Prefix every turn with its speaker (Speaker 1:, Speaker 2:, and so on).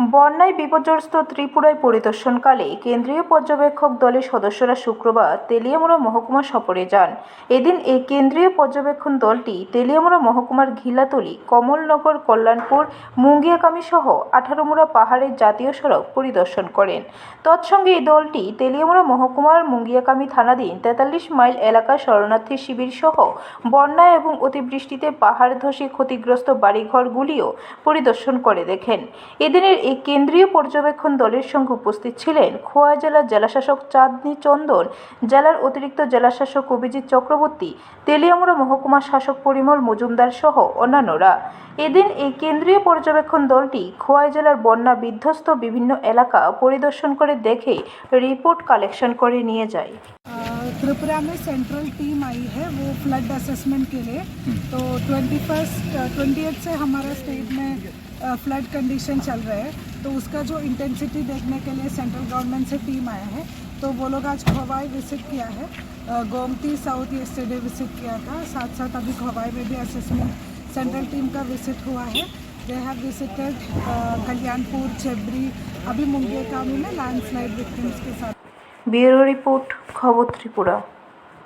Speaker 1: বন্যায় বিপর্যস্ত ত্রিপুরায় পরিদর্শনকালে কেন্দ্রীয় পর্যবেক্ষক দলের সদস্যরা শুক্রবার তেলিয়ামুড়া মহকুমা সফরে যান। এদিন এই কেন্দ্রীয় পর্যবেক্ষণ দলটি তেলিয়ামুড়া মহকুমার ঘিলাতলি, কমলনগর, কল্যাণপুর, মুঙ্গিয়াকামী সহ আঠারোমুড়া পাহাড়ের জাতীয় সড়ক পরিদর্শন করেন। তৎসঙ্গে এই দলটি তেলিয়ামুড়া মহকুমার মুঙ্গিয়াকামী থানাধীন তেতাল্লিশ মাইল এলাকার শরণার্থী শিবির সহ বন্যা এবং অতিবৃষ্টিতে পাহাড় ধসে ক্ষতিগ্রস্ত বাড়িঘরগুলিও পরিদর্শন করে দেখেন। এদিনের এই কেন্দ্রীয় পর্যবেক্ষণ দলের সঙ্গে উপস্থিত ছিলেন খোয়া জেলার জেলাশাসক চাঁদনী চন্দন জেলার অতিরিক্ত জেলাশাসক অভিজিৎ চক্রবর্তী তেলিয়ামুড়া মহকুমা শাসক পরিমল মজুমদার সহ অন্যান্যরা এদিন এই কেন্দ্রীয় পর্যবেক্ষণ দলটি খোয়াই জেলার বন্যা বিধ্বস্ত বিভিন্ন এলাকা পরিদর্শন করে দেখে রিপোর্ট কালেকশন করে নিয়ে যায়
Speaker 2: अ, त्रिपुरा में सेंट्रल टीम आई है वो फ्लड असेसमेंट के लिए तो ट्वेंटी फर्स्ट ट्वेंटी से हमारा स्टेट में फ्लड कंडीशन चल रहे हैं तो उसका जो इंटेंसिटी देखने के लिए सेंट्रल गवर्नमेंट से टीम आया है तो वो लोग आज खवाई विज़िट किया है। गोमती साउथ येस्टरडे विज़िट किया था साथ साथ अभी खवाई में भी असेसमेंट सेंट्रल टीम का विज़िट हुआ है। दे हैव विजिटेड कल्याणपुर चेबरी अभी मुंगेर कामी में लैंडस्लाइड विक्टिम्स के साथ।
Speaker 1: ब्यूरो रिपोर्ट, खबर त्रिपुरा।